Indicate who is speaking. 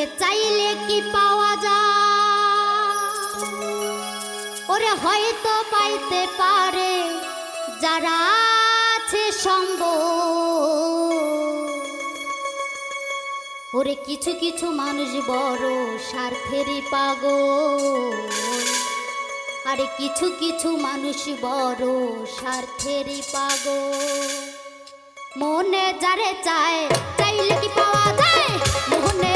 Speaker 1: ওরে চাইলে কি পাওয়া যায়? ওরে হয়তো পাইতে পারে যারা আছে সম্ভব ওরে কিছু কিছু মানুষ বড় স্বার্থেরই পাগল। আরে কিছু কিছু মানুষ বড় স্বার্থেরই পাগল। মনে যারে চায়, চাইলে কি পাওয়া যায়? মনে